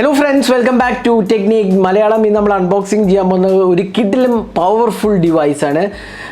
Hello friends welcome back to technique Malayalam ഇന്ന് നമ്മൾ unboxing ചെയ്യാൻ പോകുന്നത് ഒരു കിഡിലും പവർഫുൾ ഡിവൈസാണ്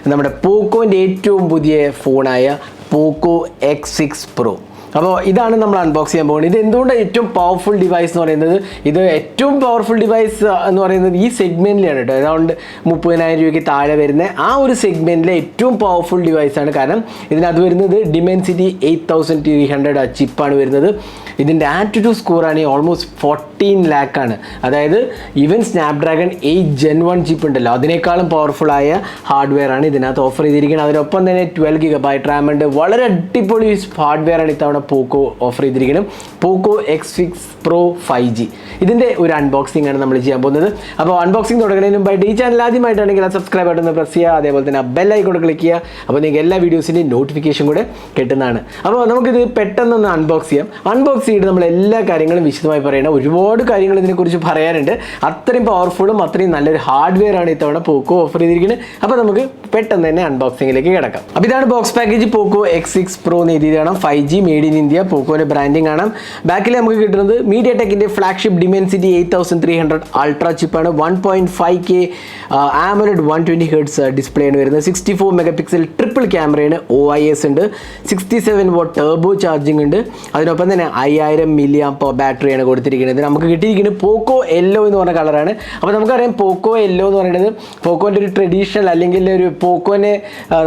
നമ്മുടെ പോക്കോന്റെ ഏറ്റവും പുതിയ ഫോണായ പോക്കോ എക്സ് സിക്സ് പ്രോ അപ്പോൾ ഇതാണ് നമ്മൾ അൺബോക്സ് ചെയ്യാൻ പോകുന്നത്. ഇത് എന്തുകൊണ്ടാണ് ഏറ്റവും പവർഫുൾ ഡിവൈസ് എന്ന് പറയുന്നത്? ഇത് ഏറ്റവും പവർഫുൾ ഡിവൈസ് എന്ന് പറയുന്നത് ഈ സെഗ്മെന്റിലാണ് കേട്ടോ. അറൗണ്ട് മുപ്പതിനായിരം രൂപയ്ക്ക് താഴെ വരുന്ന ആ ഒരു സെഗ്മെന്റിലെ ഏറ്റവും പവർഫുൾ ഡിവൈസാണ് കാരണം ഇതിനകത്ത് വരുന്നത് Dimensity eight thousand three hundred ചിപ്പാണ് വരുന്നത്. ഇതിന്റെ ആറ്റിറ്റ്യൂഡ് സ്കോർ ആണെങ്കിൽ ഓൾമോസ്റ്റ് ഫോർട്ടീൻ ലാക്കാണ് അതായത് even Snapdragon eight gen one chip ഉണ്ടല്ലോ. അതിനേക്കാളും പവർഫുൾ ആയ ഹാർഡ്വെയർ ആണ് ഇതിനകത്ത് ഓഫർ ചെയ്തിരിക്കുന്നത്. അതിനൊപ്പം തന്നെ ട്വൽവ് ഗിഗ ബൈ ഉണ്ട്. വളരെ അടിപൊളി ഹാർഡ്വെയർ ആണ് പോക്കോ ഓഫർ ചെയ്തിരിക്കുന്നത്. Poco X six pro five G ഇതിന്റെ ഒരു അൺബോക്സിംഗ് ആണ് നമ്മൾ ചെയ്യാൻ പോകുന്നത്. അപ്പോൾ അൺബോക്സിംഗ് തുടങ്ങുന്നതിന് മുമ്പായിട്ട് ഈ ചാനൽ ആദ്യമായിട്ടാണെങ്കിൽ ആ സബ്സ്ക്രൈബ് ബട്ടൺ പ്രസ് ചെയ്യുക. അതേപോലെ തന്നെ ആ ബെൽ ഐക്കോട്ട് ക്ലിക്ക് ചെയ്യുക. അപ്പോൾ നിങ്ങൾക്ക് എല്ലാ വീഡിയോസിന്റെയും നോട്ടിഫിക്കേഷൻ കൂടെ കിട്ടുന്നതാണ്. അപ്പോൾ നമുക്കിത് പെട്ടെന്നൊന്ന് അൺബോക്സ് ചെയ്യാം. അൺബോക്സ് ചെയ്തിട്ട് നമ്മൾ എല്ലാ കാര്യങ്ങളും വിശദമായി പറയണം ഒരുപാട് കാര്യങ്ങൾ ഇതിനെക്കുറിച്ച് പറയാനുണ്ട്. അത്രയും പവർഫുള്ളും അത്രയും നല്ലൊരു ഹാർഡ്വെയർ ആണ് ഇത്തവണ പോക്കോ ഓഫർ ചെയ്തിരിക്കുന്നത്. അപ്പോൾ നമുക്ക് പെട്ടെന്ന് തന്നെ അൺബോക്സിംഗിലേക്ക് കിടക്കാം. അപ്പോൾ ഇതാണ് box package Poco X six pro എന്ന് എഴുതിയതാണ് five G made in India പോക്കോയുടെ branding കാണാം. ബാക്കിൽ നമുക്ക് കിട്ടുന്നത് മീഡിയ ടെക്കിന്റെ flagship Dimensity eight thousand three hundred ultra ചിപ്പാണ് one point five K AMOLED one twenty hertz display ആണ് വരുന്നത്. Sixty four mega pixel triple ക്യാമറയാണ് ഒ ഐ എസ് ഉണ്ട്. Sixty seven watt turbo charging ഉണ്ട്. അതിനൊപ്പം തന്നെ അയ്യായിരം മില്ലി അപ്പോൾ ബാറ്ററിയാണ് കൊടുത്തിരിക്കുന്നത്. നമുക്ക് കിട്ടിയിരിക്കുന്നത് പോക്കോ യെല്ലോ എന്ന് പറഞ്ഞ കളറാണ് അപ്പോൾ നമുക്കറിയാം പോക്കോ യെല്ലോ എന്ന് പറയുന്നത് പോക്കോന്റെ ഒരു ട്രഡീഷണൽ അല്ലെങ്കിൽ ഒരു പോക്കോനെ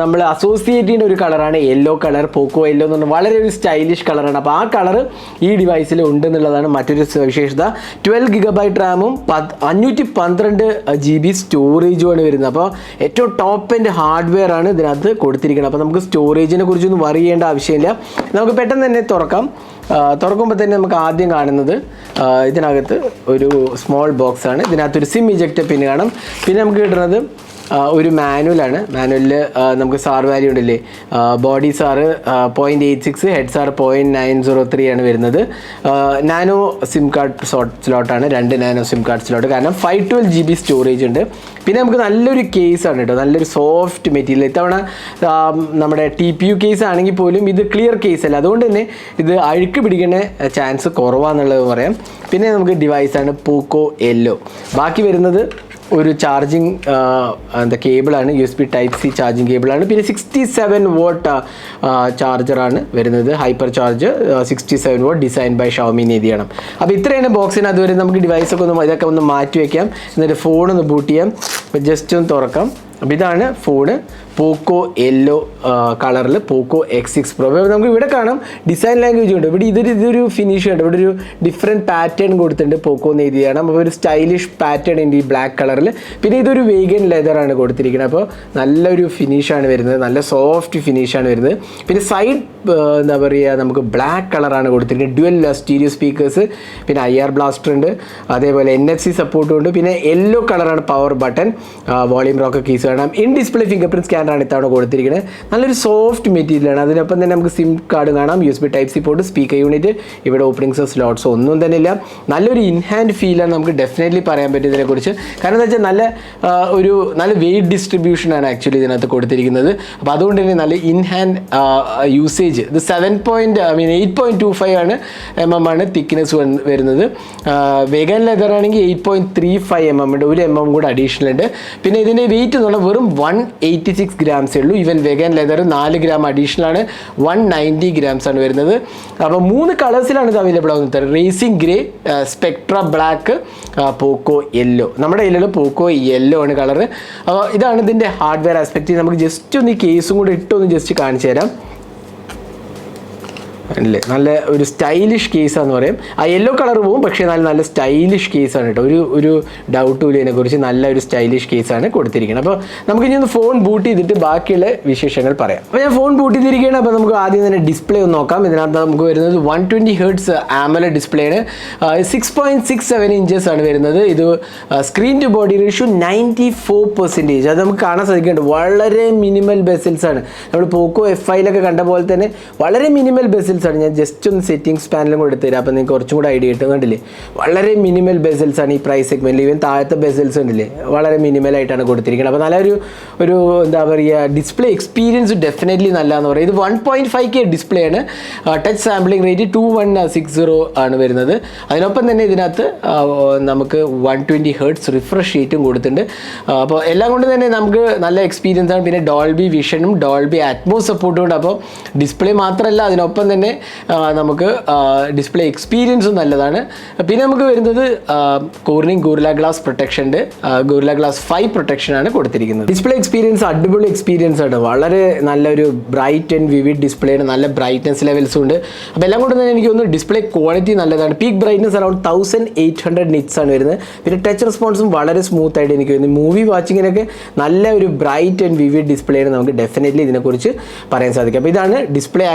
നമ്മൾ അസോസിയേറ്റ് ചെയ്യുന്ന ഒരു കളറാണ് യെല്ലോ കളർ പോക്കോ യെല്ലോ എന്ന് പറഞ്ഞാൽ വളരെ ഒരു സ്റ്റൈലിഷ് കളറാണ് അപ്പോൾ ആ കളർ ഈ ഡിവൈസിൽ ഉണ്ട് എന്നുള്ളതാണ് മറ്റൊരു സവിശേഷത ട്വൽവ് ട്വൽവ് ഗിഗബൈറ്റ് റാമും പത്ത് അഞ്ഞൂറ്റി പന്ത്രണ്ട് ജി ബി സ്റ്റോറേജുമാണ് വരുന്നത്. അപ്പോൾ ഏറ്റവും ടോപ്പ് ആൻഡ് ഹാർഡ്വെയർ ആണ് ഇതിനകത്ത് കൊടുത്തിരിക്കുന്നത്. അപ്പോൾ നമുക്ക് സ്റ്റോറേജിനെ കുറിച്ചൊന്നും വറി ചെയ്യേണ്ട ആവശ്യമില്ല. നമുക്ക് പെട്ടെന്ന് തന്നെ തുറക്കാം. തുറക്കുമ്പോൾ തന്നെ നമുക്ക് ആദ്യം കാണുന്നത് ഇതിനകത്ത് ഒരു സ്മോൾ ബോക്സാണ് ഇതിനകത്തൊരു സിം ഇജക്റ്റ് പിൻ കാണും. പിന്നെ നമുക്ക് കിട്ടുന്നത് ഒരു മാനുവലാണ്. മാനുവലിൽ നമുക്ക് സാർ വാല്യൂ ഉണ്ടല്ലേ? Body SAR point eight six head SAR point nine zero three ആണ് വരുന്നത്. നാനോ സിം കാർഡ് സ്ലോട്ട് സ്ലോട്ടാണ് രണ്ട് നാനോ സിം കാർഡ് സ്ലോട്ട് കാരണം five twelve G B storage ഉണ്ട്. പിന്നെ നമുക്ക് നല്ലൊരു കേസാണ് കേട്ടോ നല്ലൊരു സോഫ്റ്റ് മെറ്റീരിയൽ ഇത്തവണ നമ്മുടെ ടി പി യു കേസ് ആണെങ്കിൽ പോലും ഇത് ക്ലിയർ കേസ് അല്ല. അതുകൊണ്ട് തന്നെ ഇത് അഴുക്ക് പിടിക്കുന്ന ചാൻസ് കുറവാന്നുള്ളത് പറയാം. പിന്നെ നമുക്ക് ഡിവൈസാണ് പൂക്കോ എല്ലോ ബാക്കി വരുന്നത് ഒരു ചാർജിങ് എന്താ കേബിളാണ് U S B type C charging കേബിളാണ് പിന്നെ സിക്സ്റ്റി സെവൻ വോട്ട് ചാർജറാണ് വരുന്നത്. Hyper charge sixty seven watt design by Xiaomi നീതിയാണ് അപ്പോൾ ഇത്രയാണ് ബോക്സിന് അതുവരെ നമുക്ക് ഡിവൈസൊക്കെ ഒന്ന് ഇതൊക്കെ ഒന്ന് മാറ്റി വയ്ക്കാം എന്നിട്ട് ഫോൺ ഒന്ന് ബൂട്ട് ചെയ്യാം. ജസ്റ്റ് ഒന്ന് തുറക്കാം. അപ്പോൾ ഇതാണ് ഫോണ് പോക്കോ യെല്ലോ കളറിൽ പോക്കോ എക്സ് സിക്സ് പ്രോ നമുക്ക് ഇവിടെ കാണാം ഡിസൈൻ ലാംഗ്വേജ് ഉണ്ട്. ഇവിടെ ഇതൊരു ഇതൊരു ഫിനിഷ് ഉണ്ട്. ഇവിടെ ഒരു ഡിഫറെന്റ് പാറ്റേൺ കൊടുത്തിട്ടുണ്ട് പോക്കോ എന്ന് എഴുതിയാണ് അപ്പോൾ ഒരു സ്റ്റൈലിഷ് പാറ്റേൺ ഉണ്ട് ഈ ബ്ലാക്ക് കളറിൽ പിന്നെ ഇതൊരു വേഗൻ ലെതറാണ് കൊടുത്തിരിക്കുന്നത്. അപ്പോൾ നല്ലൊരു ഫിനിഷാണ് വരുന്നത്. നല്ല സോഫ്റ്റ് ഫിനിഷാണ് വരുന്നത്. പിന്നെ സൈഡ് എന്താ പറയുക നമുക്ക് ബ്ലാക്ക് കളറാണ് കൊടുത്തിരിക്കുന്നത്. ഡ്യുവൽ സ്റ്റീരിയോ സ്പീക്കേഴ്സ് പിന്നെ ഐ ആർ ബ്ലാസ്റ്റർ ഉണ്ട്. അതേപോലെ എൻ എഫ് സി സപ്പോർട്ടും ഉണ്ട്. പിന്നെ യെല്ലോ കളറാണ് power button volume rock keys കാണാം. ഇൻ ഡിസ്പ്ലേ ഫിംഗർ പ്രിന്റ് സ്കാനറാണ് ഇത്തവണ കൊടുത്തിരിക്കുന്നത് നല്ലൊരു സോഫ്റ്റ് മെറ്റീരിയലാണ് അതിനൊപ്പം തന്നെ നമുക്ക് സിം കാർഡ് കാണാം U S B type C port speaker unit ഇവിടെ ഓപ്പണിങ്സോ സ്ലോട്ട്സോ ഒന്നും തന്നെ ഇല്ല. നല്ലൊരു ഇൻഹാൻഡ് ഫീലാണ് നമുക്ക് ഡെഫിനറ്റ്ലി പറയാൻ പറ്റും ഇതിനെക്കുറിച്ച് കാരണം എന്താ വെച്ചാൽ നല്ല ഒരു നല്ല വെയിറ്റ് ഡിസ്ട്രിബ്യൂഷനാണ് ആക്ച്വലി ഇതിനകത്ത് കൊടുത്തിരിക്കുന്നത്. അപ്പോൾ അതുകൊണ്ട് തന്നെ നല്ല ഇൻഹാൻഡ് യൂസേജ് ഇത് seven point I mean eight point two five ആണ് എം എം ആണ് തിക്നെസ് വരുന്നത്. വേഗൻ ലെതർ ആണെങ്കിൽ eight point three five M M ഉണ്ട് ഒരു എം എം കൂടെ അഡീഷണൽ ഉണ്ട്. പിന്നെ ഇതിന്റെ വെയിറ്റ് എന്ന് പറഞ്ഞാൽ വെറും വൺ എയ്റ്റി സിക്സ് ഗ്രാംസേ ഉള്ളൂ. ഈവൻ വെഗൻ ലെതർ നാല് ഗ്രാം അഡീഷണൽ ആണ്. വൺ നയന്റി ഗ്രാംസ് ആണ് വരുന്നത്. അപ്പോൾ മൂന്ന് കളേഴ്സിലാണ് ഇത് അവൈലബിൾ ആകുന്നത് racing grey spectre black Poco yellow നമ്മുടെ കയ്യിലുള്ള പോക്കോ യെല്ലോ ആണ് കളർ അപ്പോൾ ഇതാണ് ഇതിന്റെ ഹാർഡ്വെയർ ആസ്പെക്റ്റ് നമുക്ക് ജസ്റ്റ് ഒന്ന് ഈ കേസും കൂടെ ഇട്ടൊന്ന് ജസ്റ്റ് കാണിച്ചു തരാം. അല്ലേ? നല്ല ഒരു സ്റ്റൈലിഷ് കേസാന്ന് പറയും. ആ യെല്ലോ കളർ പോവും പക്ഷേ നല്ല നല്ല സ്റ്റൈലിഷ് കേസാണ് കേട്ടോ. ഒരു ഒരു ഡൗട്ടും ഇല്ല ഇതിനെക്കുറിച്ച് നല്ല ഒരു സ്റ്റൈലിഷ് കേസാണ് കൊടുത്തിരിക്കുന്നത്. അപ്പോൾ നമുക്ക് ഇനി ഒന്ന് ഫോൺ ബൂട്ട് ചെയ്തിട്ട് ബാക്കിയുള്ള വിശേഷങ്ങൾ പറയാം. അപ്പോൾ ഞാൻ ഫോൺ ബൂട്ട് ചെയ്തിരിക്കുകയാണ് അപ്പോൾ നമുക്ക് ആദ്യം തന്നെ ഡിസ്പ്ലേ ഒന്ന് നോക്കാം. ഇതിനകത്ത് നമുക്ക് വരുന്നത് one twenty hertz AMOLED display ആണ്. Six point six seven inches ആണ് വരുന്നത്. ഇത് screen to body ratio ninety four percentage അത് നമുക്ക് കാണാൻ സാധിക്കുന്നുണ്ട്. വളരെ മിനിമൽ ബെസിൽസ് ആണ്. നമ്മൾ പോക്കോ എഫ് ഐയിലൊക്കെ കണ്ട പോലെ തന്നെ വളരെ മിനിമൽ ബെസിൽസ് ആണ്. ഞാൻ ജസ്റ്റ് ഒന്ന് സെറ്റിംഗ്സ് പാനലും കൂടെ അപ്പോൾ നിങ്ങൾക്ക് കുറച്ചും കൂടെ ഐഡിയ കിട്ടും. കണ്ടില്ലേ? വളരെ മിനിമൽ ബെസൽസ് ആണ് ഈ പ്രൈസ് സെഗ്മെന്റിൽ ഈവൻ താഴത്തെ ബെസൽസ് ഉണ്ടല്ലേ? വളരെ മിനിമൽ ആയിട്ടാണ് കൊടുത്തിരിക്കുന്നത്. അപ്പോൾ നല്ലൊരു ഒരു എന്താ പറയുക ഡിസ്പ്ലേ എക്സ്പീരിയൻസ് ഡെഫിനറ്റ്ലി നല്ലതെന്ന് പറയും. ഇത് one point five K display ആണ്. Touch sampling rate two one six zero ആണ് വരുന്നത്. അതിനൊപ്പം തന്നെ ഇതിനകത്ത് നമുക്ക് വൺ ട്വന്റി ഹേർട്സ് റിഫ്രഷ് റേറ്റും കൊടുത്തിട്ടുണ്ട്. അപ്പോൾ എല്ലാം കൊണ്ട് തന്നെ നമുക്ക് നല്ല എക്സ്പീരിയൻസ് ആണ്. പിന്നെ ഡോൾബി വിഷനും ഡോൾബി അറ്റ്മോസ് സപ്പോർട്ടും ഉണ്ട്. അപ്പോൾ ഡിസ്പ്ലേ മാത്രമല്ല അതിനൊപ്പം തന്നെ ആ, നമുക്ക് ഡിസ്പ്ലേ എക്സ്പീരിയൻസും നല്ലതാണ്. പിന്നെ നമുക്ക് വരുന്നത് കോർണിംഗ് ഗോറില ഗ്ലാസ് പ്രൊട്ടക്ഷൻ ഉണ്ട്. ഗോറില ഗ്ലാസ് ഫൈവ് പ്രൊട്ടക്ഷൻ ആണ് കൊടുത്തിരിക്കുന്നത്. ഡിസ്പ്ലേ എക്സ്പീരിയൻസ് അടിപൊളി എക്സ്പീരിയൻസ് ആണ്. വളരെ നല്ലൊരു ബ്രൈറ്റ് ആൻഡ് വിവിഡ് ഡിസ്പ്ലേ ആണ്. നല്ല ബ്രൈറ്റ്നസ് ലെവൽസും ഉണ്ട്. അപ്പോൾ എല്ലാം കൊണ്ട് തന്നെ എനിക്ക് തോന്നുന്നു ഡിസ്പ്ലേ ക്വാളിറ്റി നല്ലതാണ്. Peak brightness around thousand eight hundred nits ആണ് വരുന്നത്. പിന്നെ ടച്ച് റെസ്പോൺസും വളരെ സ്മൂത്ത് ആയിട്ട് എനിക്ക് വരുന്നത് മൂവി വാച്ചിങ്ങിനൊക്കെ നല്ല ഒരു ബ്രൈറ്റ് ആൻഡ് വിവിഡ് ഡിസ്പ്ലേ ആണ് നമുക്ക് ഡെഫിനറ്റ്ലി ഇതിനെക്കുറിച്ച് പറയാൻ സാധിക്കും. അപ്പോൾ ഇതാണ് ഡിസ്പ്ലേ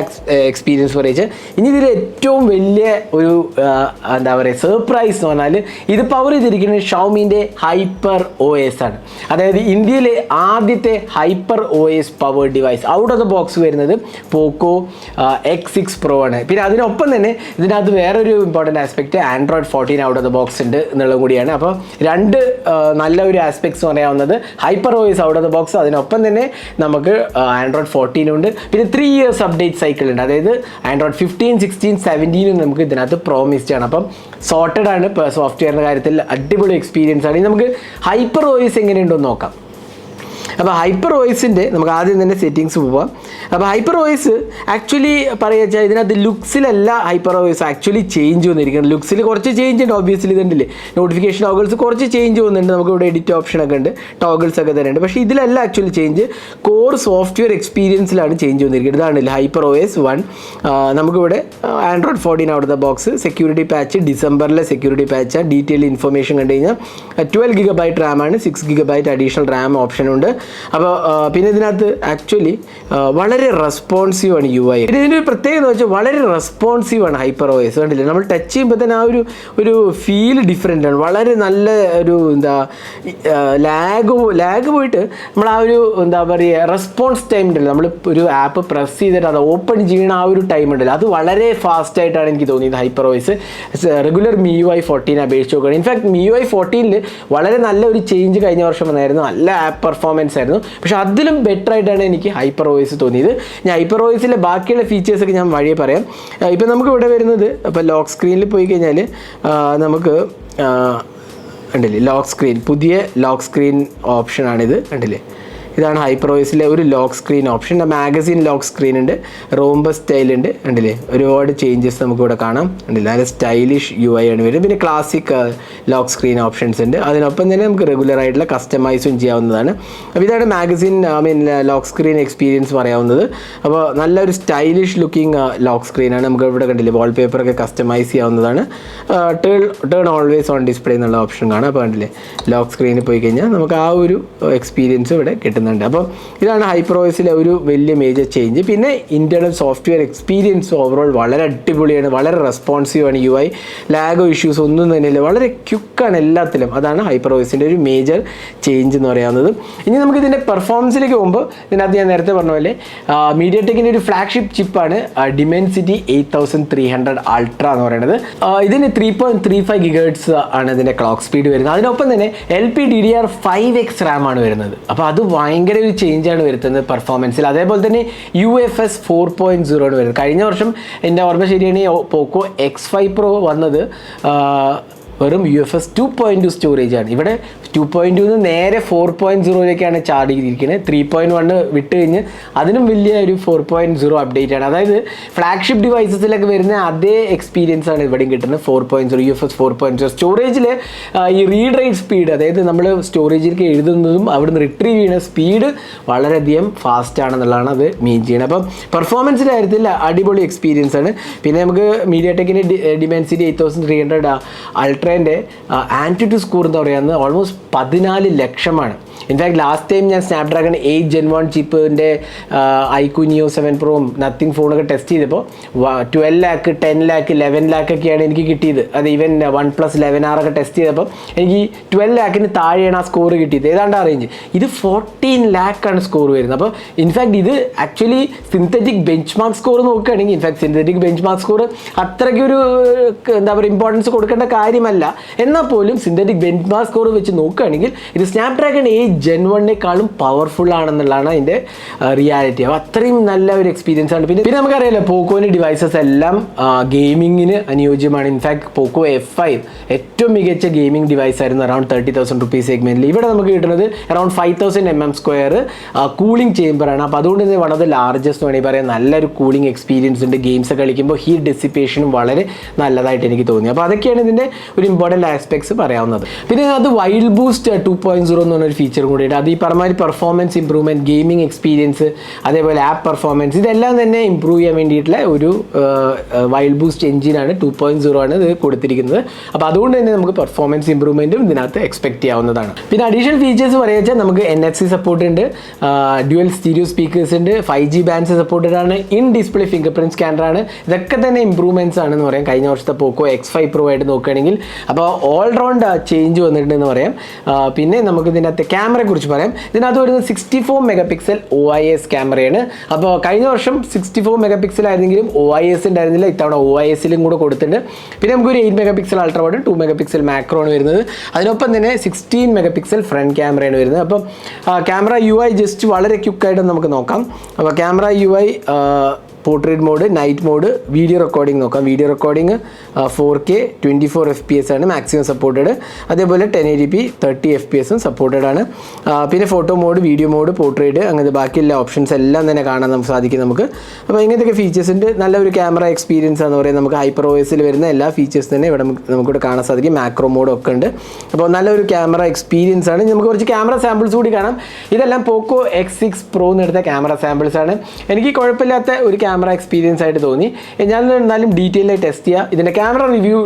എക്സ്പീരിയൻസ് പറയുന്നത് ഇനി ഇതിൽ ഏറ്റവും വലിയ ഒരു എന്താ പറയുക സർപ്രൈസ് എന്ന് പറഞ്ഞാൽ ഇത് പവർ ചെയ്തിരിക്കുന്നത് ഷൗമിന്റെ ഹൈപ്പർ ഒ എസ് ആണ്. അതായത് ഇന്ത്യയിലെ ആദ്യത്തെ hyper O S power device out of the box വരുന്നത് പോക്കോ എക്സ് സിക്സ് പ്രോ ആണ്. പിന്നെ അതിനൊപ്പം തന്നെ ഇതിനകത്ത് വേറൊരു important aspect Android fourteen out of the box ഉണ്ട് എന്നുള്ളത് കൂടിയാണ്. അപ്പോൾ രണ്ട് നല്ല ഒരു ആസ്പെക്ട്സ് പറയാവുന്നത് hyper O S out of the box അതിനൊപ്പം തന്നെ നമുക്ക് ആൻഡ്രോയിഡ് ഫോർട്ടീനും ഉണ്ട്. പിന്നെ ത്രീ ഇയേഴ്സ് അപ്ഡേറ്റ് സൈക്കിൾ ഉണ്ട്. അതായത് ആൻഡ്രോയിഡ് ഫിഫ്റ്റീൻ സിക്സ്റ്റീൻ സെവന്റീനും നമുക്ക് ഇതിനകത്ത് പ്രോമിസ്ഡ് ആണ്. അപ്പം സോർട്ടഡ് ആണ് സോഫ്റ്റ്വെയറിന്റെ കാര്യത്തിൽ അടിപൊളി എക്സ്പീരിയൻസ് ആണ്. ഇനി നമുക്ക് ഹൈപ്പർ വോയിസ് എങ്ങനെയുണ്ടെന്ന് നോക്കാം. അപ്പോൾ ഹൈപ്പർ വോയിസിന്റെ നമുക്ക് ആദ്യം തന്നെ സെറ്റിങ്സ് പോവാം. അപ്പോൾ ഹൈപ്പർ വോയിസ് ആക്ച്വലി പറയുക വെച്ചാൽ ഇതിനകത്ത് ലുക്സിലല്ല ഹൈപ്പർ വോയിസ് ആക്ച്വലി ചേഞ്ച് വന്നിരിക്കുന്നത്. ലുക്സിൽ കുറച്ച് ചേഞ്ച് ഉണ്ട് ഓബിയസ്ലി ഇതുണ്ടല്ലേ നോട്ടിഫിക്കേഷൻ ടോഗിൾസ് കുറച്ച് ചേഞ്ച് വന്നിട്ടുണ്ട്. നമുക്ക് ഇവിടെ എഡിറ്റ് ഓപ്ഷൻ ഒക്കെ ഉണ്ട് ടോഗിൾസ് ഒക്കെ തരുന്നുണ്ട്. പക്ഷേ ഇതിലല്ല ആക്ച്വലി ചേഞ്ച് കോർ സോഫ്റ്റ്വെയർ എക്സ്പീരിയൻസിലാണ് ചേഞ്ച് വന്നിരിക്കുന്നത്. ഇതാണല്ലേ ഹൈപ്പർ ഓയിസ് വൺ നമുക്കിവിടെ ആൻഡ്രോയിഡ് ഫോർട്ടീൻ അവിടുത്തെ ബോക്സ് സെക്യൂരിറ്റി പാച്ച് ഡിസംബറിലെ സെക്യൂരിറ്റി പാച്ച് ഡീറ്റെയിൽ ഇൻഫർമേഷൻ കണ്ടു കഴിഞ്ഞാൽ twelve gigabyte റാമാണ് six gigabyte additional RAM option ഉണ്ട്. അപ്പോൾ പിന്നെ ഇതിനകത്ത് ആക്ച്വലി വളരെ റെസ്പോൺസീവ് ആണ് യു ഐ പിന്നെ ഇതിന്റെ ഒരു പ്രത്യേകത എന്ന് വെച്ചാൽ വളരെ റെസ്പോൺസീവ് ആണ് ഹൈപ്പർ എസ് കണ്ടില്ലേ? നമ്മൾ ടച്ച് ചെയ്യുമ്പോൾ തന്നെ ആ ഒരു ഒരു ഫീൽ ഡിഫറെന്റ് ആണ്. വളരെ നല്ല ഒരു എന്താ ലാഗ് ലാഗ് പോയിട്ട് നമ്മൾ ആ ഒരു എന്താ പറയുക റെസ്പോൺസ് ടൈം ഉണ്ടല്ലോ. നമ്മൾ ഒരു ആപ്പ് പ്രസ് ചെയ്തിട്ട് അത് ഓപ്പൺ ചെയ്യണ ആ ഒരു ടൈം ഉണ്ടല്ലോ. അത് വളരെ ഫാസ്റ്റ് ആയിട്ടാണ് എനിക്ക് തോന്നിയത് hyper OS regular Mi U I fourteen അപേക്ഷിച്ച് നോക്കുകയാണ് in fact Mi U I ഫോർട്ടീനിൽ വളരെ നല്ല ഒരു ചേഞ്ച് കഴിഞ്ഞ വർഷം വന്നായിരുന്നു. നല്ല ആപ്പ് പെർഫോമൻസ് ആയിരുന്നു പക്ഷേ അതിലും ബെറ്റർ ആയിട്ടാണ് എനിക്ക് ഹൈപ്പർ വോയിസ് തോന്നിയത്. ഞാൻ ഹൈപ്പർ വോയിസിലെ ബാക്കിയുള്ള ഫീച്ചേഴ്സൊക്കെ ഞാൻ വഴിയെ പറയാം. ഇപ്പം നമുക്ക് ഇവിടെ വരുന്നത് ഇപ്പോൾ ലോക്ക് സ്ക്രീനിൽ പോയി കഴിഞ്ഞാൽ നമുക്ക് ഉണ്ടല്ലേ ലോക്ക് സ്ക്രീൻ പുതിയ ലോക്ക് സ്ക്രീൻ ഓപ്ഷനാണിത് കണ്ടില്ലേ? ഇതാണ് ഹൈപ്രോയിസിലെ ഒരു lock screen option magazine lock screen ഉണ്ട്. റോംബ സ്റ്റൈൽ ഉണ്ട്. കണ്ടില്ലേ? ഒരുപാട് ചേഞ്ചസ് നമുക്കിവിടെ കാണാം. ഉണ്ടല്ലേ നല്ല സ്റ്റൈലിഷ് യു ഐ ആണ് വരുന്നത്. പിന്നെ ക്ലാസിക് ലോക്ക് സ്ക്രീൻ ഓപ്ഷൻസ് ഉണ്ട്. അതിനൊപ്പം തന്നെ നമുക്ക് റെഗുലർ ആയിട്ടുള്ള കസ്റ്റമൈസും ചെയ്യാവുന്നതാണ്. അപ്പോൾ ഇതാണ് magazine I mean lock screen experience പറയാവുന്നത്. അപ്പോൾ നല്ലൊരു സ്റ്റൈലിഷ് ലുക്കിംഗ് ലോക്ക് സ്ക്രീനാണ് നമുക്ക് ഇവിടെ കണ്ടില്ലേ? വാൾപേപ്പർ ഒക്കെ കസ്റ്റമൈസ് ചെയ്യാവുന്നതാണ്. Turn turn always on display എന്നുള്ള ഓപ്ഷൻ കാണാം. അപ്പോൾ കണ്ടില്ലേ? ലോക്ക് സ്ക്രീനിൽ പോയി കഴിഞ്ഞാൽ നമുക്ക് ആ ഒരു എക്സ്പീരിയൻസ് ഇവിടെ കിട്ടുന്നുണ്ട് അപ്പോൾ ഇതാണ് ഹൈപ്രോസിലെ ഒരു വലിയ മേജർ ചേഞ്ച് പിന്നെ ഇന്റേർണൽ സോഫ്റ്റ്വെയർ എക്സ്പീരിയൻസ് ഓവറോൾ വളരെ അടിപൊളിയാണ് വളരെ റെസ്പോൺസീവ് ആണ് യു ഐ ലാഗോ ഇഷ്യൂസ് ഒന്നും തന്നെയില്ല വളരെ ക്യുക്കാണ് എല്ലാത്തിലും. അതാണ് ഹൈപ്രോസിന്റെ ഒരു മേജർ ചേഞ്ച് എന്ന് പറയാവുന്നത്. ഇനി നമുക്ക് ഇതിന്റെ പെർഫോമൻസിലേക്ക് പോകുമ്പോൾ ഇതിനകത്ത് ഞാൻ നേരത്തെ പറഞ്ഞ പോലെ മീഡിയ ടെക്കിന്റെ ഒരു flagship ചിപ്പാണ് Dimensity eight thousand three hundred ultra എന്ന് പറയുന്നത്. ഇതിന് three point three five gigahertz ആണ് ഇതിന്റെ ക്ലോക്ക് സ്പീഡ് വരുന്നത്. അതിനൊപ്പം തന്നെ L P D D R five X RAM ആണ് വരുന്നത്. അപ്പോൾ അത് ഭയങ്കര ഒരു ചേഞ്ചാണ് വരുത്തുന്നത് പെർഫോമൻസിൽ അതേപോലെ തന്നെ U F S four point zero ആണ് വരുന്നത്. കഴിഞ്ഞ വർഷം എന്റെ ഓർമ്മ ശരിയാണെങ്കിൽ പോക്കോ എക്സ് ഫൈവ് പ്രോ വന്നത് വെറും U F S two point two storage ആണ്. ഇവിടെ ടു പോയിന്റ് ടു നേരെ ഫോർ പോയിന്റ് സീറോയിലേക്കാണ് ചാടിയിരിക്കുന്നത് ത്രീ പോയിന്റ് വണ്ണ് വിട്ട് കഴിഞ്ഞ് അതിനും വലിയ ഒരു ഫോർ പോയിന്റ് സീറോ അപ്ഡേറ്റ് ആണ്. അതായത് ഫ്ലാഗ്ഷിപ്പ് ഡിവൈസസിലൊക്കെ വരുന്ന അതേ എക്സ്പീരിയൻസ് ആണ് ഇവിടെയും കിട്ടുന്നത്. Four point zero U F S four point zero സ്റ്റോറേജിൽ ഈ റീഡ് റൈറ്റ് സ്പീഡ് അതായത് നമ്മൾ സ്റ്റോറേജിലേക്ക് എഴുതുന്നതും അവിടുന്ന് റിട്രീവ് ചെയ്യുന്ന സ്പീഡ് വളരെയധികം ഫാസ്റ്റ് ആണെന്നുള്ളതാണ് അത് മീൻ ചെയ്യുന്നത്. അപ്പം പെർഫോമൻസിന്റെ കാര്യത്തിൽ അടിപൊളി എക്സ്പീരിയൻസ് ആണ്. പിന്നെ നമുക്ക് മീഡിയ ടെക്കിന്റെ Dimensity eight thousand three hundred അൾട്രേന്റെ AnTuTu score എന്ന് പറയുന്നത് ഓൾമോസ്റ്റ് പതിനാല് ലക്ഷമാണ്. ഇൻഫാക്ട് ലാസ്റ്റ് ടൈം ഞാൻ സ്നാപ്ഡ്രാഗൺ എയ്റ്റ് ജെൻ വൺ ചിപ്പിന്റെ ഐക്യു നിയോ സെവൻ പ്രോയും നത്തിങ് ഫോണൊക്കെ ടെസ്റ്റ് ചെയ്തപ്പോൾ twelve lakh ten lakh eleven lakh ഒക്കെയാണ് എനിക്ക് കിട്ടിയത്. അത് ഈവൻ വൺ പ്ലസ് ലെവൻ ഒക്കെ ടെസ്റ്റ് ചെയ്തപ്പോൾ എനിക്ക് ട്വൽവ് ലാക്കിന് താഴെയാണ് ആ സ്കോർ കിട്ടിയത്. ഏതാണ്ട് അറേഞ്ച് റേഞ്ച് ഇത് ഫോർട്ടീൻ ലാക്കാണ് സ്കോർ വരുന്നത്. അപ്പോൾ ഇൻഫാക്ട് ഇത് actually synthetic benchmark score നോക്കുകയാണെങ്കിൽ in fact synthetic benchmark score അത്രയ്ക്ക് ഒരു എന്താ പറയുക ഇമ്പോർട്ടൻസ് കൊടുക്കേണ്ട കാര്യമല്ല. എന്നാൽ പോലും സിന്തറ്റിക് ബെഞ്ച് മാർക്ക് സ്കോർ വെച്ച് നോക്കുകയാണെങ്കിൽ ഇത് സ്നാപ്ഡ്രാഗൺ എയ്റ്റ് ജെൻ വണ്ണിനേക്കാളും പവർഫുൾ ആണെന്നുള്ളതാണ് അതിന്റെ റിയാലിറ്റി അപ്പോൾ അത്രയും നല്ല ഒരു എക്സ്പീരിയൻസ് ആണ്. പിന്നെ പിന്നെ നമുക്കറിയാലോ പോക്കോന്റെ ഡിവൈസസ് എല്ലാം ഗെയിമിങ്ങിന് അനുയോജ്യമാണ്. ഇൻഫാക്ട് പോക്കോ എഫ് ഫൈവ് ഏറ്റവും മികച്ച ഗെയിമിംഗ് ഡിവൈസ് ആയിരുന്നു അറൌണ്ട് തേർട്ടി തൗസൻഡ് റുപ്പീസ് സെഗ്മെന്റിൽ ഇവിടെ നമുക്ക് കിട്ടുന്നത് around five thousand M M square cooling ചേമ്പറാണ് അപ്പോൾ അതുകൊണ്ട് തന്നെ വൺ ഓഫ് ദ ലാർജസ്റ്റ് വേണമെങ്കിൽ പറയാം. നല്ലൊരു കൂളിംഗ് എക്സ്പീരിയൻസ് ഉണ്ട്. ഗെയിംസ് കളിക്കുമ്പോൾ ഹീറ്റ് ഡെസിപ്പേഷനും വളരെ നല്ലതായിട്ട് എനിക്ക് തോന്നി. അപ്പോൾ അതൊക്കെയാണ് ഇതിന്റെ ഒരു ഇമ്പോർട്ടന്റ് ആസ്പെക്ട്സ് പറയാവുന്നത്. പിന്നെ അത് wild boost two point zero എന്ന് പറഞ്ഞൊരു ഫീച്ചർ കൂടിയിട്ട് അത് ഈ പറഞ്ഞ പെർഫോമൻസ് ഇമ്പ്രൂവ്മെന്റ് ഗെയിമിംഗ് എക്സ്പീരിയൻസ് അതേപോലെ ആപ്പ് പെർഫോമൻസ് ഇതെല്ലാം തന്നെ ഇമ്പ്രൂവ് ചെയ്യാൻ വേണ്ടിയിട്ടുള്ള ഒരു വൈൽഡ് ബൂസ്റ്റ് എഞ്ചിനാണ് ടു പോയിന്റ് സീറോ ആണ് ഇത് കൊടുത്തിരിക്കുന്നത്. അപ്പോൾ അതുകൊണ്ട് തന്നെ നമുക്ക് പെർഫോമൻസ് ഇമ്പ്രൂവ്മെന്റും ഇതിനകത്ത് എക്സ്പെക്ട് ചെയ്യാവുന്നതാണ്. പിന്നെ അഡീഷണൽ ഫീച്ചേഴ്സ് പറയുക നമുക്ക് എൻ എഫ് സി സപ്പോർട്ട് ഉണ്ട്. ഡ്യുവൽ സ്റ്റീരിയോ സ്പീക്കേഴ്സ് ഉണ്ട്. ഫൈവ് ജി ബാൻഡ്സ് സപ്പോർട്ടഡ് ആണ്. ഇൻ ഡിസ്പ്ലേ ഫിംഗർ പ്രിന്റ് ആണ്. ഇതൊക്കെ തന്നെ ഇമ്പ്രൂവ്മെന്റ്സ് ആണെന്ന് പറയാം. കഴിഞ്ഞ വർഷത്തെ പോക്കോ എക്സ് ഫൈവ് പ്രോ ആയിട്ട് നോക്കുകയാണെങ്കിൽ. അപ്പോൾ ഓൾറൗണ്ട് ചേഞ്ച് വന്നിട്ടുണ്ടെന്ന് പറയാം. പിന്നെ നമുക്ക് ഇതിനകത്ത് ക്യാമറയെ കുറിച്ച് പറയാം. ഇതിനകത്ത് വരുന്നത് sixty four mega pixel O I S ക്യാമറയാണ്. അപ്പോൾ കഴിഞ്ഞ വർഷം സിക്സ്റ്റി ഫോർ മെഗാ പിക്സൽ ആയിരുന്നെങ്കിലും ഒ ഐ എസ് ഉണ്ടായിരുന്നില്ല. ഇത്തവണ ഒ ഐ എസിലും കൂടെ കൊടുത്തിട്ടുണ്ട്. പിന്നെ നമുക്ക് ഒരു eight mega pixel ultra wide two mega pixel macro ആണ് വരുന്നത്. അതിനൊപ്പം തന്നെ സിക്സ്റ്റീൻ മെഗാ പിക്സൽ ഫ്രണ്ട് ക്യാമറയാണ് വരുന്നത്. അപ്പം ക്യാമറ യു ഐ ജസ്റ്റ് വളരെ ക്യുക്കായിട്ട് നമുക്ക് നോക്കാം. അപ്പോൾ camera U I portrait mode night mode video recording നോക്കാം. Video recording four K twenty four F P S ആണ് മാക്സിമം സപ്പോർട്ടഡ് അതേപോലെ ten A D P thirty F P എസും supported ആണ്. പിന്നെ photo mode video mode portrait അങ്ങനത്തെ ബാക്കിയുള്ള options എല്ലാം തന്നെ കാണാൻ നമുക്ക് സാധിക്കും നമുക്ക്. അപ്പോൾ ഇങ്ങനത്തെയൊക്കെ ഫീച്ചേഴ്സ് ഉണ്ട്. നല്ലൊരു ക്യാമറ എക്സ്പീരിയൻസ് എന്ന് പറയുന്നത് നമുക്ക് ഹൈപ്പർ ഓയസിൽ വരുന്ന എല്ലാ ഫീച്ചേഴ്സ് തന്നെ ഇവിടെ നമുക്ക് നമുക്കിവിടെ കാണാൻ സാധിക്കും. മാക്രോ മോഡ് ഒക്കെ ഉണ്ട്. അപ്പോൾ നല്ലൊരു ക്യാമറ എക്സ്പീരിയൻസ് ആണ്. നമുക്ക് കുറച്ച് ക്യാമറ സാമ്പിൾസ് കൂടി കാണാം. ഇതെല്ലാം പോക്കോ എക്സ് സിക്സ് പ്രോ എടുത്ത ക്യാമറ സാമ്പിൾസ് ആണ്. എനിക്ക് കുഴപ്പമില്ലാത്ത ഒരു ക്യാമറ എക്സ്പീരിയൻസ് ആയിട്ട് തോന്നി. ഞാൻ എന്നാലും ഡീറ്റെയിൽ ആയി ടെസ്റ്റ് ചെയ്യാം. ഇതിന്റെ ക്യാമറ റിവ്യൂ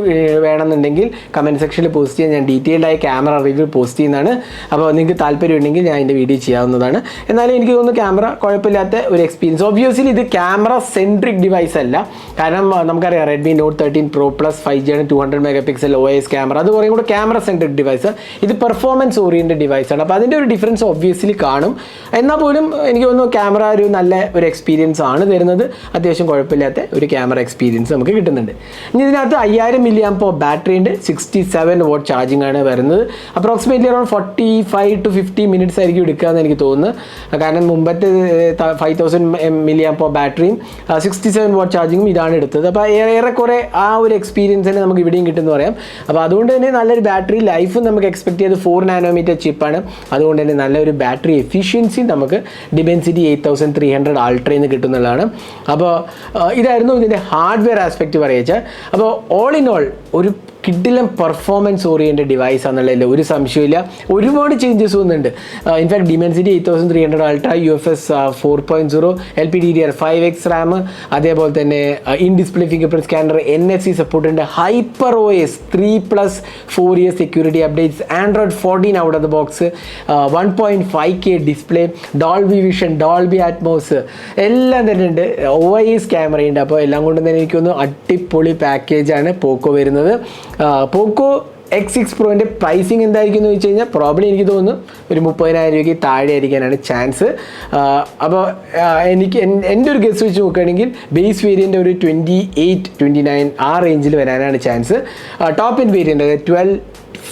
വേണമെന്നുണ്ടെങ്കിൽ കമന്റ് സെക്ഷനിൽ പോസ്റ്റ് ചെയ്യാൻ ഞാൻ ഡീറ്റെയിൽഡ് ആയി ക്യാമറ റിവ്യൂ പോസ്റ്റ് ചെയ്യുന്നതാണ്. അപ്പോൾ നിങ്ങൾക്ക് താല്പര്യം ഉണ്ടെങ്കിൽ ഞാൻ എന്റെ വീഡിയോ ചെയ്യാവുന്നതാണ്. എന്നാലും എനിക്ക് തോന്നുന്നു ക്യാമറ കുഴപ്പമില്ലാത്ത ഒരു എക്സ്പീരിയൻസ് ഒബ്വിയസ്ലി ഇത് ക്യാമറ സെൻട്രിക് ഡിവൈസ് അല്ല. കാരണം നമുക്കറിയാം Redmi Note thirteen Pro plus five G ആണ് two hundred megapixel O S camera അത് കുറേ കൂടെ ക്യാമറ സെൻട്രിക് ഡിവൈസ് ഇത് പെർഫോമൻസ് ഓറിയന്റഡ് ഡിവൈസ് ആണ്. അപ്പോൾ അതിന്റെ ഒരു ഡിഫറൻസ് ഒബ്വിയസ്ലി കാണും. എന്നാൽ പോലും എനിക്ക് തോന്നുന്നു ക്യാമറ ഒരു നല്ല ഒരു എക്സ്പീരിയൻസ് ആണ് തരുന്നത്. അത്യാവശ്യം കുഴപ്പമില്ലാത്ത ഒരു ക്യാമറ എക്സ്പീരിയൻസ് നമുക്ക് കിട്ടുന്നുണ്ട്. ഇനി ഇതിനകത്ത് അയ്യായിരം മില്ലി ആമ്പോൾ ബാറ്ററി ഉണ്ട്. സിക്സ്റ്റി സെവൻ വോട്ട് ചാർജിങ് ആണ് വരുന്നത്. Approximately around forty five to fifty minutes ആയിരിക്കും എടുക്കുക എന്ന് എനിക്ക് തോന്നുന്നു. കാരണം മുമ്പത്തെ five thousand milli amp hour ബാറ്ററിയും sixty seven watt ചാർജിങ്ങും ഇതാണ് എടുത്തത്. അപ്പോൾ ഏറെക്കുറെ ആ ഒരു എക്സ്പീരിയൻസ് തന്നെ നമുക്ക് ഇവിടെയും കിട്ടുമെന്ന് പറയാം. അപ്പോൾ അതുകൊണ്ട് തന്നെ നല്ലൊരു ബാറ്ററി ലൈഫും നമുക്ക് എക്സ്പെക്ട് ചെയ്ത് ഫോർ നാനോമീറ്റർ ചിപ്പാണ് അതുകൊണ്ട് തന്നെ നല്ലൊരു ബാറ്ററി എഫിഷ്യൻസി നമുക്ക് Dimensity eight thousand three hundred അൾട്രയിൽ നിന്ന് കിട്ടുന്നതാണ് അപ്പോൾ ഇതായിരുന്നു ഇതിന്റെ ഹാർഡ്വെയർ ആസ്പെക്റ്റ് പറയുക. അപ്പോൾ ഓൾ ഇൻ ഓൾ ഒരു കിഡിലം പെർഫോമൻസ് ഓറിയന്റഡ് ഡിവൈസ് ആണെന്നുള്ളതിൽ ഒരു സംശയമില്ല ഒരുപാട് ചേഞ്ചസ് വന്നിട്ടുണ്ട്. In fact Dimensity eight thousand three hundred ultra U F S four point zero L P D D R five X RAM അതേപോലെ തന്നെ in display fingerprint scanner N F C support ഉണ്ട് hyper O S three plus four year security updates Android fourteen out of the box one point five K display Dolby Vision Dolby Atmos എല്ലാം തന്നെ ഉണ്ട്. O I S ക്യാമറയുണ്ട് അപ്പോൾ എല്ലാം കൊണ്ടും തന്നെ എനിക്കൊന്ന് അടിപൊളി പാക്കേജാണ് പോക്കോ വരുന്നത്. പോക്കോ എക്സ് സിക്സ് പ്രോന്റെ പ്രൈസിങ് എന്തായിരിക്കും എന്ന് വെച്ച് കഴിഞ്ഞാൽ പ്രോബ്ലം എനിക്ക് തോന്നുന്നു ഒരു മുപ്പതിനായിരം രൂപയ്ക്ക് താഴെ ആയിരിക്കാനാണ് ചാൻസ് അപ്പോൾ എനിക്ക് എന്റെ ഒരു ഗസ് വെച്ച് നോക്കുകയാണെങ്കിൽ ബേസ് വേരിയന്റ് ഒരു ട്വന്റി എയ്റ്റ് ട്വന്റി നയൻ ആ റേഞ്ചിൽ വരാനാണ് chance top end variant twelve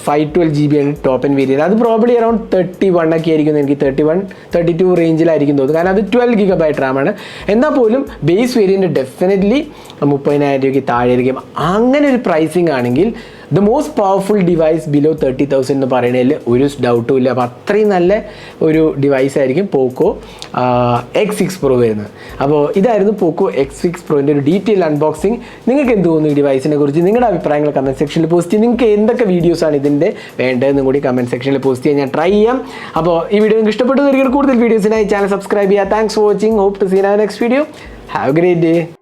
five twelve G B ആണ് ടോപ്പ് എൻ വേരിയന്റ് അത് പ്രോബ്ലി അറൗണ്ട് തേർട്ടി വൺ ഒക്കെ ആയിരിക്കും എനിക്ക് തേർട്ടി വൺ തേർട്ടി ടു റേഞ്ചിലായിരിക്കും തോന്നുന്നു. കാരണം അത് ട്വൽവ് ഗിഗ ബൈറ്റ് റാമാണ് എന്നാൽ പോലും ബേസ് വേരിയന്റ് ഡെഫിനറ്റ്ലി മുപ്പതിനായിരം രൂപയ്ക്ക് താഴെ ആയിരിക്കും. അങ്ങനെ ഒരു പ്രൈസിങ് ആണെങ്കിൽ the most powerful device below thirty thousand എന്ന് പറയുന്നതിൽ ഒരു ഡൗട്ടും ഇല്ല. അപ്പോൾ അത്രയും നല്ല ഒരു ഡിവൈസ് ആയിരിക്കും പോക്കോ എക്സ് സിക്സ് പ്രോ വരുന്നത്. അപ്പോൾ ഇതായിരുന്നു പോക്കോ എക്സ് സിക്സ് പ്രോന്റെ ഒരു ഡീറ്റെയിൽ അൺബോക്സിങ് നിങ്ങൾക്ക് എന്ത് തോന്നുന്നു ഈ ഡിവൈസിനെ കുറിച്ച്? നിങ്ങളുടെ അഭിപ്രായങ്ങൾ കമന്റ് സെക്ഷനിൽ പോസ്റ്റ് ചെയ്യും. നിങ്ങൾക്ക് എന്തൊക്കെ വീഡിയോസാണ് ഇതിന്റെ വേണ്ടതെന്നും കൂടി കമന്റ് സെക്ഷനിൽ പോസ്റ്റ് ചെയ്യാൻ ഞാൻ ട്രൈ ചെയ്യാം. അപ്പോൾ ഈ വീഡിയോ നിങ്ങൾക്ക് ഇഷ്ടപ്പെട്ടു കൂടുതൽ വീഡിയോസിനായി ചാനൽ സബ്സ്ക്രൈബ് ചെയ്യുക. Thanks for watching hope to seen next video have great day